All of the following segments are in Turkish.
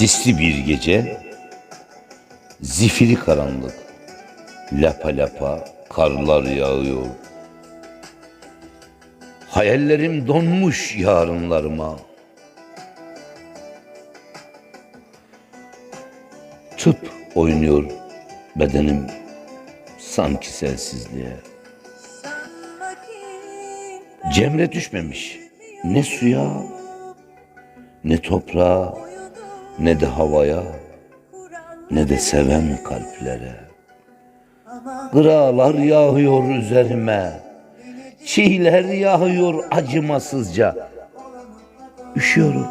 Sisli bir gece, zifiri karanlık, lapa lapa karlar yağıyor. Hayallerim donmuş yarınlarıma. Tıp oynuyor bedenim sanki sensizliğe. Cemre düşmemiş ne suya ne toprağa ne de havaya ne de seven kalplere. Gıralar yağıyor üzerime, çiğler yağıyor acımasızca. Üşüyorum,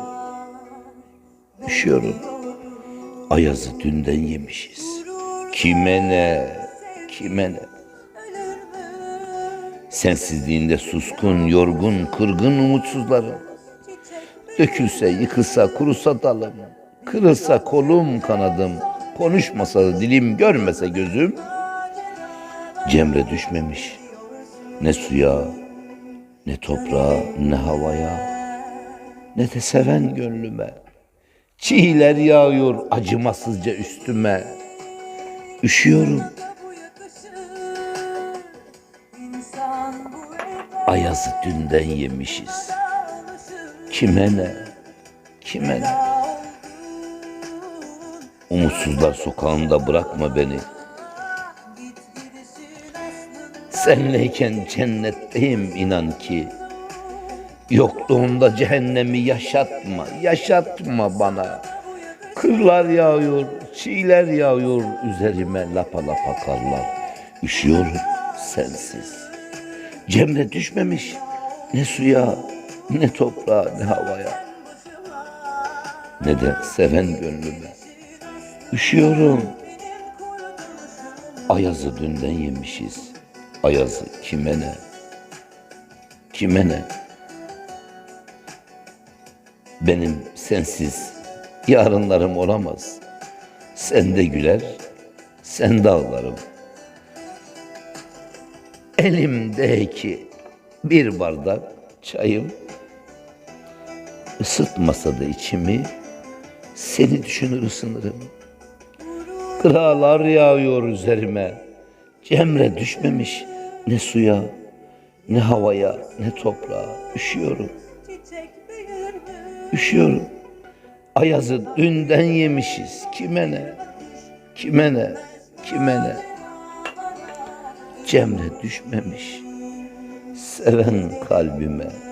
üşüyorum. Ayazı dünden yemişiz. Kime ne, kime ne? Sensizliğinde suskun, yorgun, kırgın umutsuzlarım. Dökülse, yıkılsa, kurusa dalım, kırılsa kolum, kanadım, konuşmasa dilim, görmese gözüm. Cemre düşmemiş. Ne suya, ne toprağa, ne havaya, ne de seven gönlüme. Çiğler yağıyor acımasızca üstüme. Üşüyorum, ayazı dünden yemişiz. Kime ne, kime ne? Umutsuzlar sokağında bırakma beni. Senleyken cennetteyim inan ki. Yokluğunda cehennemi yaşatma, yaşatma bana. Kırlar yağıyor, çiğler yağıyor üzerime lapa lapa karlar. Üşüyorum sensiz. Cemre düşmemiş ne suya, ne toprağa, ne havaya, ne de seven gönlüme. Üşüyorum. Ayazı dünden yemişiz. Ayazı kime ne? Kime ne? Benim sensiz yarınlarım olamaz. Sen de güler, sen de ağlarım. Elimdeki bir bardak çayım ısıtmasa da içimi seni düşünür ısınırım. Kıralar yağıyor üzerime. Cemre düşmemiş ne suya, ne havaya, ne toprağa. Üşüyorum, üşüyorum. Ayazı dünden yemişiz. Kime ne? Kime ne? Kime ne? Cemre düşmemiş. Seven kalbime